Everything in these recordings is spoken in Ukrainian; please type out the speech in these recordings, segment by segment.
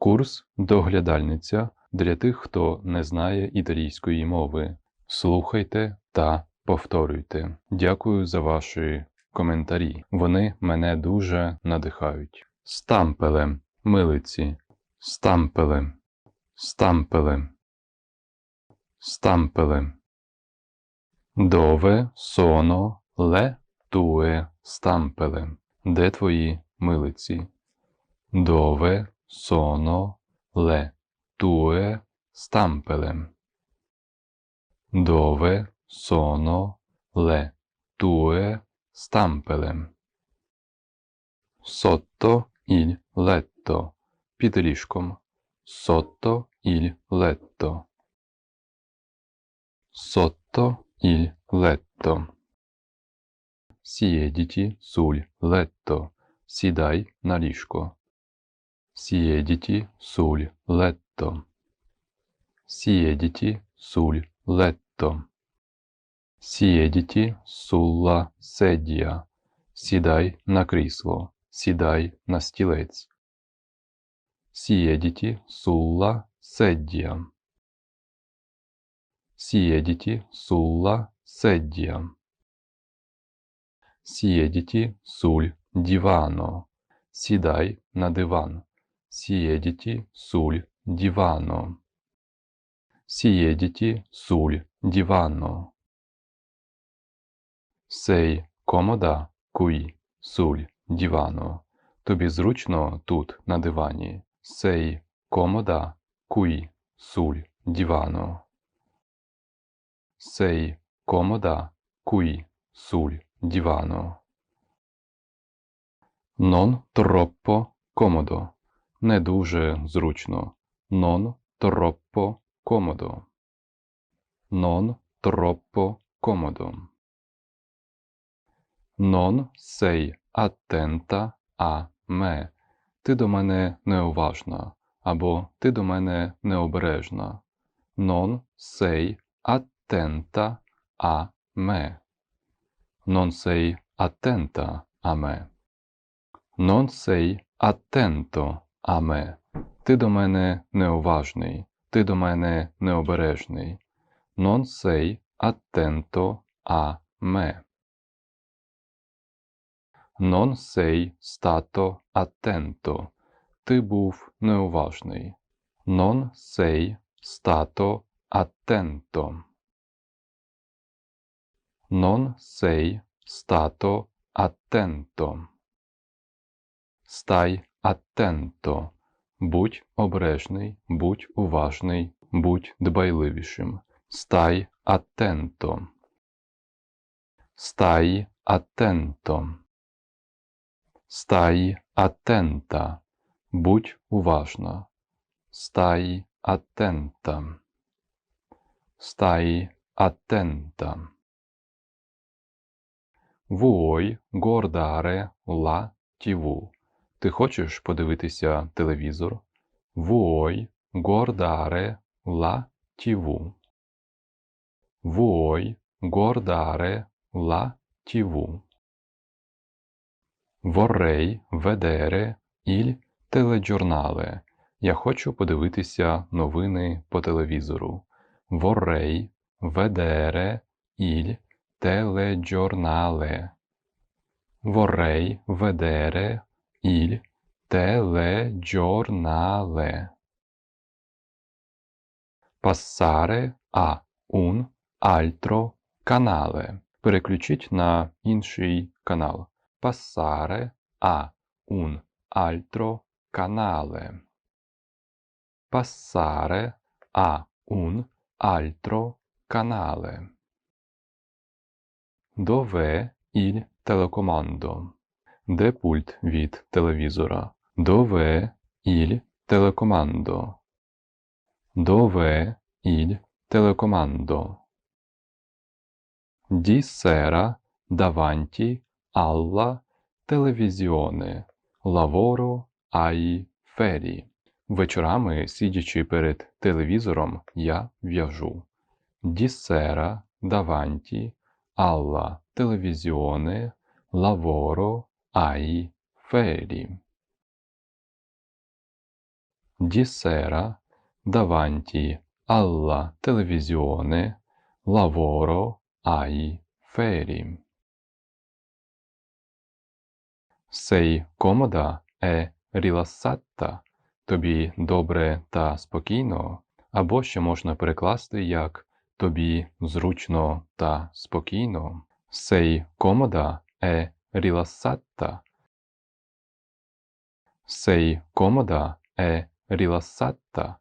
Курс доглядальниця для тих, хто не знає італійської мови. Слухайте та повторюйте. Дякую за ваші коментарі. Вони мене дуже надихають. Стампеле, милиці, стампеле, стампеле, стампеле. Дове соно ле туе стампеле. Де твої милиці? Дове соно le tue stampele? Dove sono le tue stampele? Sotto il letto. Під ліжком. Sotto il letto. Sotto il letto. Siediti sul letto. Сідай на ліжко. Siediti sul letto. Siediti sul letto. Siediti sulla sedia. Сідай на крісло. Сідай на стілець. Siediti sulla sedia. Siediti sulla sedia. Siediti sul divano. Сідай на диван. Siediti sul divano. Siediti sul divano. Sei comoda qui sul divano. Тобі зручно тут на дивані. Sei comoda qui sul divano. Sei comoda qui sul divano. Non troppo comodo. Не дуже зручно. Non troppo comodo. Non troppo comodo. Non sei attenta a me. Ти до мене неуважна. Або ти до мене необережна. Non sei attenta a me. Non sei attenta a me. Non sei attento me. Ти до мене неуважний, ти до мене необережний. Non sei attento a me. Non sei stato attento. Ти був неуважний. Non sei stato attento. Non sei stato attento. Stai attento. Будь обережний, будь уважний, будь дбайливішим. Stai attento. Stai attento. Stai attenta. Будь уважна. Stai attenta. Stai attenta. Vuoi guardare la TV? Ти хочеш подивитися телевізор? Vuoi guardare la TV? Vuoi guardare la TV? Vorrei vedere il telegiornale. Я хочу подивитися новини по телевізору. Vorrei vedere il telegiornale. Vorrei vedere il telegiornale. Passare a un altro canale. Переключіть на інший канал. Passare a un altro canale. Passare a un altro canale. Dov'è il telecomando? Де пульт від телевізора? Il telecomando? Dov'è il telecomando? Di sera davanti alla televisione lavoro ai feri. Вечорами, сидячи перед телевізором, я в'яжу. Sera davanti alla televisione lavoro ai feri. di davanti alla televisione lavoro ai ferri. Sei comoda e rilassata. Тобі добре та спокійно, або ще можна перекласти як тобі зручно та спокійно. Sei comoda e rilassata. Sei comoda e rilassata.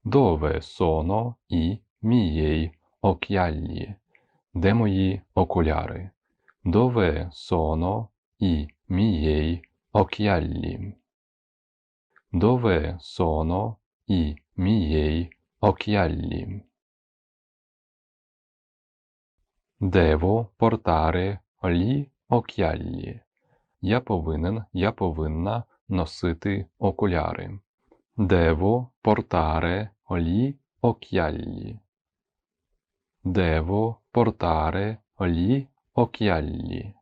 Dove sono i miei occhiali? De moi occhiali. Dove sono i miei occhiali? Dove sono i miei occhiali? Devo portare gli occhiali. Я повинен, я повинна носити окуляри. Devo portare gli occhiali. Devo portare gli occhiali.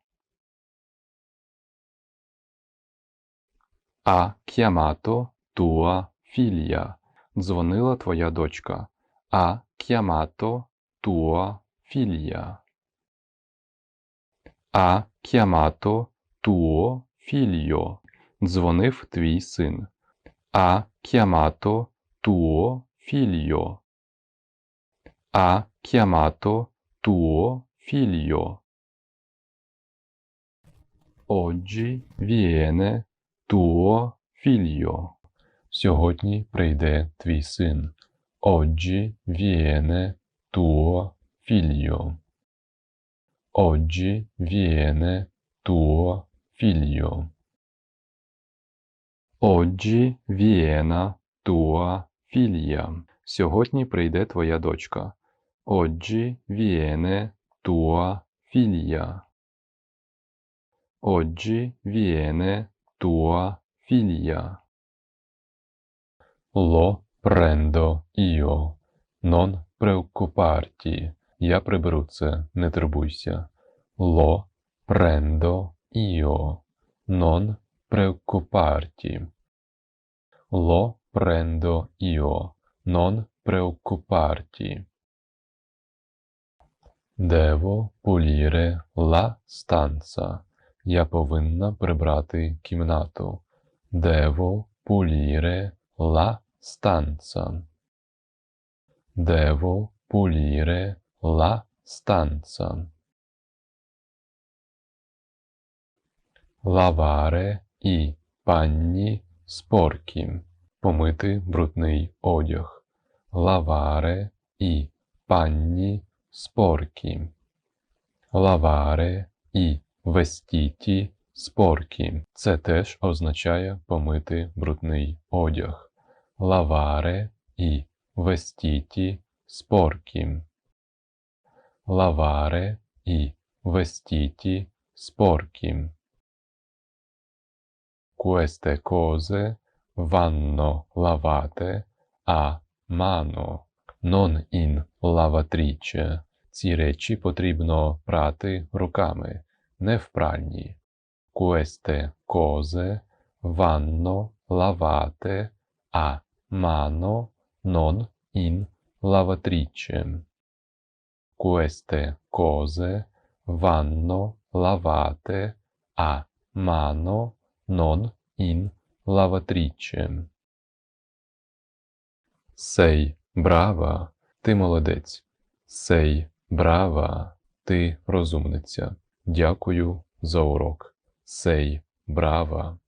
Ha chiamato tua figlia. Дзвонила твоя дочка. Ha chiamato tua figlia. Chiamato tuo figlio. Дзвонив твій син. Figlio. Ha chiamato tuo figlio. Oggi viene tuo figlio. Сьогодні прийде твій син. Viene tuo figlio. Oggi viene tuo figlio. Oggi viene tua figlia. Сьогодні прийде твоя дочка. Oggi viene tua figlia. Oggi viene tua figlia. Lo prendo io. Non preoccuparti. Я приберу це, не турбуйся. Lo prendo io. Non preoccuparti. Lo prendo io. Non preoccuparti. Devo pulire la stanza. Я повинна прибрати кімнату. Devo pulire la stanza. Devo pulire la stanza. Lavare i panni sporchi. Помити брудний одяг. Lavare i panni sporchi. Lavare i vestiti sporchi. Це теж означає помити брудний одяг. Lavare i vestiti sporchi. Lavare i vestiti sporchi. Queste cose vanno lavate a mano, non in lavatrice. Ці речі потрібно прати руками, не в пральні. Queste cose vanno lavate a mano, non in lavatrice. Queste cose vanno lavate a mano, non in lavatrice. Sei brava, ти молодець. Sei brava, ти розумниця. Дякую за урок. Sei brava.